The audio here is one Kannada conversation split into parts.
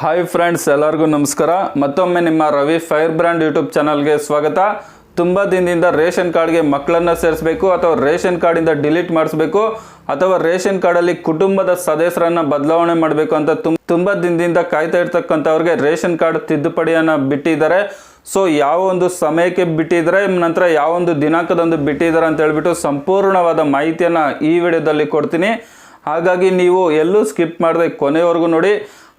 ಹಾಯ್ ಫ್ರೆಂಡ್ಸ್ ಎಲ್ಲರಿಗೂ ನಮಸ್ಕಾರ. ಮತ್ತೊಮ್ಮೆ ನಿಮ್ಮ ರವಿ ಫೈರ್ ಬ್ರ್ಯಾಂಡ್ ಯೂಟ್ಯೂಬ್ ಚಾನಲ್ಗೆ ಸ್ವಾಗತ. ತುಂಬ ದಿನದಿಂದ ರೇಷನ್ ಕಾರ್ಡ್ಗೆ ಮಕ್ಕಳನ್ನು ಸೇರಿಸಬೇಕು ಅಥವಾ ರೇಷನ್ ಕಾರ್ಡಿಂದ ಡಿಲೀಟ್ ಮಾಡಿಸ್ಬೇಕು ಅಥವಾ ರೇಷನ್ ಕಾರ್ಡಲ್ಲಿ ಕುಟುಂಬದ ಸದಸ್ಯರನ್ನು ಬದಲಾವಣೆ ಮಾಡಬೇಕು ಅಂತ ತುಂಬ ದಿನದಿಂದ ಕಾಯ್ತಾ ಇರ್ತಕ್ಕಂಥವ್ರಿಗೆ ರೇಷನ್ ಕಾರ್ಡ್ ತಿದ್ದುಪಡಿಯನ್ನು ಬಿಟ್ಟಿದ್ದಾರೆ. ಸೊ ಯಾವ ಒಂದು ಸಮಯಕ್ಕೆ ಬಿಟ್ಟಿದ್ದಾರೆ, ನಂತರ ಯಾವ ಒಂದು ದಿನಾಂಕದಂದು ಬಿಟ್ಟಿದ್ದಾರೆ ಅಂತ ಹೇಳ್ಬಿಟ್ಟು ಸಂಪೂರ್ಣವಾದ ಮಾಹಿತಿಯನ್ನು ಈ ವಿಡಿಯೋದಲ್ಲಿ ಕೊಡ್ತೀನಿ. ಹಾಗಾಗಿ ನೀವು ಎಲ್ಲೂ ಸ್ಕಿಪ್ ಮಾಡದೆ ಕೊನೆವರೆಗೂ ನೋಡಿ.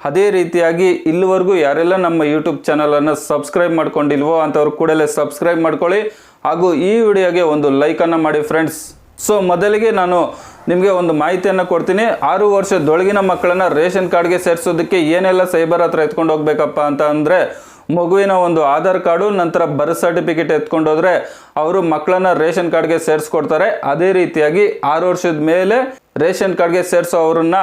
ಅದೇ ರೀತಿಯಾಗಿ ಇಲ್ಲಿವರೆಗೂ ಯಾರೆಲ್ಲ ನಮ್ಮ ಯೂಟ್ಯೂಬ್ ಚಾನಲನ್ನು ಸಬ್ಸ್ಕ್ರೈಬ್ ಮಾಡ್ಕೊಂಡಿಲ್ವೋ ಅಂಥವ್ರು ಕೂಡಲೇ ಸಬ್ಸ್ಕ್ರೈಬ್ ಮಾಡ್ಕೊಳ್ಳಿ. ಹಾಗೂ ಈ ವಿಡಿಯೋಗೆ ಒಂದು ಲೈಕನ್ನು ಮಾಡಿ ಫ್ರೆಂಡ್ಸ್. ಸೊ ಮೊದಲಿಗೆ ನಾನು ನಿಮಗೆ ಒಂದು ಮಾಹಿತಿಯನ್ನು ಕೊಡ್ತೀನಿ. ಆರು ವರ್ಷದೊಳಗಿನ ಮಕ್ಕಳನ್ನು ರೇಷನ್ ಕಾರ್ಡ್ಗೆ ಸೇರಿಸೋದಕ್ಕೆ ಏನೆಲ್ಲ ಸೈಬರ್ ಹತ್ರ ಎತ್ಕೊಂಡು ಹೋಗ್ಬೇಕಪ್ಪ ಅಂತ ಅಂದರೆ ಮಗುವಿನ ಒಂದು ಆಧಾರ್ ಕಾರ್ಡು, ನಂತರ ಬರ್ತ್ ಸರ್ಟಿಫಿಕೇಟ್ ಎತ್ಕೊಂಡು ಅವರು ಮಕ್ಕಳನ್ನ ರೇಷನ್ ಕಾರ್ಡ್ಗೆ ಸೇರಿಸ್ಕೊಡ್ತಾರೆ. ಅದೇ ರೀತಿಯಾಗಿ ಆರು ವರ್ಷದ ಮೇಲೆ ರೇಷನ್ ಕಾರ್ಡ್ಗೆ ಸೇರಿಸೋ ಅವ್ರನ್ನ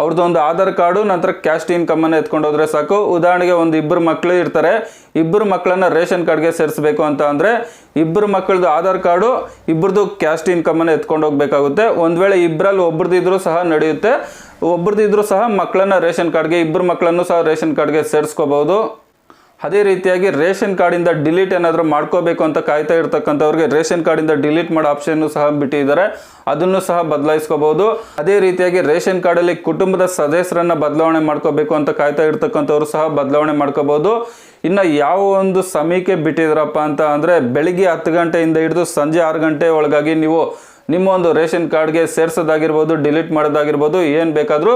ಅವ್ರದ್ದು ಒಂದು ಆಧಾರ್ ಕಾರ್ಡು, ನಂತರ ಕ್ಯಾಸ್ಟ್ ಇನ್ಕಮ್ ಅನ್ನು ಎತ್ಕೊಂಡು ಹೋದ್ರೆ ಸಾಕು. ಉದಾಹರಣೆಗೆ ಒಂದು ಇಬ್ಬರು ಮಕ್ಕಳು ಇರ್ತಾರೆ. ಇಬ್ಬರು ಮಕ್ಕಳನ್ನ ರೇಷನ್ ಕಾರ್ಡ್ಗೆ ಸೇರಿಸಬೇಕು ಅಂತ ಅಂದರೆ, ಇಬ್ಬರು ಮಕ್ಕಳದು ಆಧಾರ್ ಕಾರ್ಡು, ಇಬ್ಬರದು ಕ್ಯಾಸ್ಟ್ ಇನ್ಕಮನ್ನು ಎತ್ಕೊಂಡು ಹೋಗಬೇಕಾಗುತ್ತೆ ಒಂದು ವೇಳೆ ಇಬ್ಬರಲ್ಲಿ ಒಬ್ರದಿದ್ರೂ ಸಹ ನಡೆಯುತ್ತೆ. ಒಬ್ಬರದಿದ್ದರೂ ಸಹ ಮಕ್ಕಳನ್ನ ರೇಷನ್ ಕಾರ್ಡ್ಗೆ, ಇಬ್ಬರು ಮಕ್ಕಳನ್ನು ಸಹ ರೇಷನ್ ಕಾರ್ಡ್ಗೆ ಸೇರಿಸ್ಕೋಬಹುದು. ಅದೇ ರೀತಿಯಾಗಿ ರೇಷನ್ ಕಾರ್ಡಿಂದ ಡಿಲೀಟ್ ಏನಾದರೂ ಮಾಡ್ಕೋಬೇಕು ಅಂತ ಕಾಯ್ತಾ ಇರ್ತಕ್ಕಂಥವ್ರಿಗೆ ರೇಷನ್ ಕಾರ್ಡಿಂದ ಡಿಲೀಟ್ ಮಾಡೋ ಆಪ್ಷನ್ನು ಸಹ ಬಿಟ್ಟಿದ್ದಾರೆ. ಅದನ್ನು ಸಹ ಬದಲಾಯಿಸ್ಕೋಬಹುದು. ಅದೇ ರೀತಿಯಾಗಿ ರೇಷನ್ ಕಾರ್ಡಲ್ಲಿ ಕುಟುಂಬದ ಸದಸ್ಯರನ್ನು ಬದಲಾವಣೆ ಮಾಡ್ಕೋಬೇಕು ಅಂತ ಕಾಯ್ತಾ ಇರ್ತಕ್ಕಂಥವ್ರು ಸಹ ಬದಲಾವಣೆ ಮಾಡ್ಕೋಬಹುದು. ಇನ್ನು ಯಾವ ಒಂದು ಸಮಯಕ್ಕೆ ಬಿಟ್ಟಿದ್ರಪ್ಪ ಅಂತ ಅಂದರೆ ಬೆಳಿಗ್ಗೆ ಹತ್ತು ಗಂಟೆಯಿಂದ ಹಿಡಿದು ಸಂಜೆ ಆರು ಗಂಟೆ ಒಳಗಾಗಿ ನೀವು ನಿಮ್ಮ ಒಂದು ರೇಷನ್ ಕಾರ್ಡ್ಗೆ ಸೇರಿಸೋದಾಗಿರ್ಬೋದು, ಡಿಲೀಟ್ ಮಾಡೋದಾಗಿರ್ಬೋದು, ಏನು ಬೇಕಾದರೂ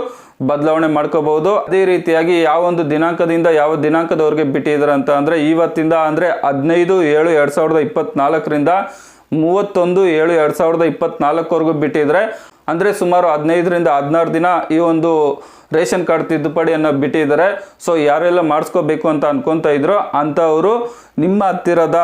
ಬದಲಾವಣೆ ಮಾಡ್ಕೋಬಹುದು. ಅದೇ ರೀತಿಯಾಗಿ ಯಾವ ಒಂದು ದಿನಾಂಕದಿಂದ ಯಾವ ದಿನಾಂಕದವರೆಗೆ ಬಿಟ್ಟಿದ್ದಾರೆ ಅಂತ ಅಂದರೆ ಇವತ್ತಿಂದ ಅಂದರೆ ಹದಿನೈದು ಏಳು ಎರಡು ಸಾವಿರದ ಇಪ್ಪತ್ತ್ನಾಲ್ಕರಿಂದ ಮೂವತ್ತೊಂದು ಏಳು ಎರಡು ಸಾವಿರದ ಇಪ್ಪತ್ತ್ನಾಲ್ಕವರೆಗೂ ಬಿಟ್ಟಿದ್ರೆ ಅಂದರೆ ಸುಮಾರು ಹದಿನೈದರಿಂದ ಹದಿನಾರು ದಿನ ಈ ಒಂದು ರೇಷನ್ ಕಾರ್ಡ್ ತಿದ್ದುಪಡಿಯನ್ನು ಬಿಟ್ಟಿದ್ದಾರೆ. ಸೊ ಯಾರೆಲ್ಲ ಮಾಡಿಸ್ಕೋಬೇಕು ಅಂತ ಅಂದ್ಕೊತಾ ಇದ್ರು ಅಂಥವರು ನಿಮ್ಮ ಹತ್ತಿರದ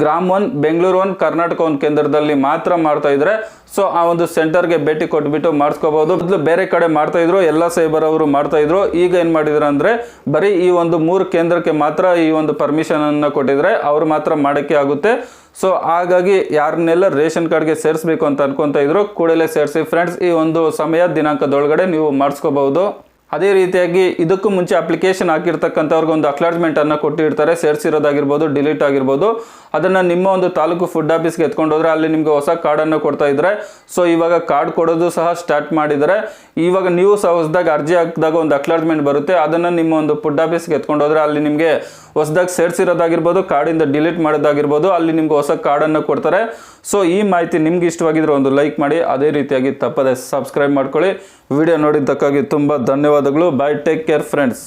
ಗ್ರಾಮ್ ಒನ್, ಬೆಂಗಳೂರು ಒನ್, ಕರ್ನಾಟಕ ಒಂದು ಕೇಂದ್ರದಲ್ಲಿ ಮಾತ್ರ ಮಾಡ್ತಾ ಇದ್ರೆ ಸೊ ಆ ಒಂದು ಸೆಂಟರ್ಗೆ ಭೇಟಿ ಕೊಟ್ಬಿಟ್ಟು ಮಾಡಿಸ್ಕೋಬಹುದು ಮೊದಲು ಬೇರೆ ಕಡೆ ಮಾಡ್ತಾ ಇದ್ರು, ಎಲ್ಲ ಸೈಬರ್ ಅವರು ಮಾಡ್ತಾ ಇದ್ರು. ಈಗ ಏನು ಮಾಡಿದ್ರು ಅಂದ್ರೆ, ಬರೀ ಈ ಒಂದು ಮೂರು ಕೇಂದ್ರಕ್ಕೆ ಮಾತ್ರ ಈ ಒಂದು ಪರ್ಮಿಷನ್ ಅನ್ನ ಕೊಟ್ಟಿದ್ರೆ ಅವ್ರು ಮಾತ್ರ ಮಾಡೋಕ್ಕೆ ಆಗುತ್ತೆ. ಸೊ ಹಾಗಾಗಿ ಯಾರನ್ನೆಲ್ಲ ರೇಷನ್ ಕಾರ್ಡ್ಗೆ ಸೇರಿಸ್ಬೇಕು ಅಂತ ಅನ್ಕೊಂತ ಇದ್ರು, ಕೂಡಲೇ ಸೇರಿಸಿ. ಫ್ರೆಂಡ್ಸ್ ಈ ಒಂದು ಸಮಯ ದಿನಾಂಕದೊಳಗಡೆ ನೀವು ಮಾಡಿಸ್ಕೋಬಹುದು. ಅದೇ ರೀತಿಯಾಗಿ ಇದಕ್ಕೂ ಮುಂಚೆ ಅಪ್ಲಿಕೇಶನ್ ಹಾಕಿರ್ತಕ್ಕಂಥವ್ರಿಗೆ ಒಂದು ಅಕ್ಲಾಟ್ಮೆಂಟನ್ನು ಕೊಟ್ಟಿರ್ತಾರೆ. ಸೇರಿಸಿರೋದಾಗಿರ್ಬೋದು ಡಿಲೀಟ್ ಆಗಿರ್ಬೋದು. ಅದನ್ನು ನಿಮ್ಮ ಒಂದು ತಾಲೂಕು ಫುಡ್ ಆಫೀಸ್ಗೆ ಎತ್ಕೊಂಡು ಹೋದರೆ ಅಲ್ಲಿ ನಿಮಗೆ ಹೊಸ ಕಾರ್ಡನ್ನು ಕೊಡ್ತಾ ಇದ್ದಾರೆ ಸೊ ಇವಾಗ ಕಾರ್ಡ್ ಕೊಡೋದು ಸಹ ಸ್ಟಾರ್ಟ್ ಮಾಡಿದ್ದಾರೆ ಇವಾಗ ನೀವು ಸಹ ಹೊಸದಾಗಿ ಅರ್ಜಿ ಹಾಕಿದಾಗ ಒಂದು ಅಕ್ಲಾಜ್ಮೆಂಟ್ ಬರುತ್ತೆ. ಅದನ್ನು ನಿಮ್ಮ ಒಂದು ಫುಡ್ ಆಫೀಸ್ಗೆ ಎತ್ಕೊಂಡು ಹೋದರೆ ಅಲ್ಲಿ ನಿಮಗೆ ಹೊಸದಾಗಿ ಸೇರಿಸಿರೋದಾಗಿರ್ಬೋದು ಕಾರ್ಡಿಂದ ಡಿಲೀಟ್ ಮಾಡೋದಾಗಿರ್ಬೋದು, ಅಲ್ಲಿ ನಿಮ್ಗೆ ಹೊಸ ಕಾರ್ಡನ್ನು ಕೊಡ್ತಾರೆ. ಸೊ ಈ ಮಾಹಿತಿ ನಿಮ್ಗೆ ಇಷ್ಟವಾಗಿದ್ರೆ ಒಂದು ಲೈಕ್ ಮಾಡಿ. ಅದೇ ರೀತಿಯಾಗಿ ತಪ್ಪದೆ ಸಬ್ಸ್ಕ್ರೈಬ್ ಮಾಡ್ಕೊಳ್ಳಿ. ವಿಡಿಯೋ ನೋಡಿದ್ದಕ್ಕಾಗಿ ತುಂಬ ಧನ್ಯವಾದಗಳು. Bye take care friends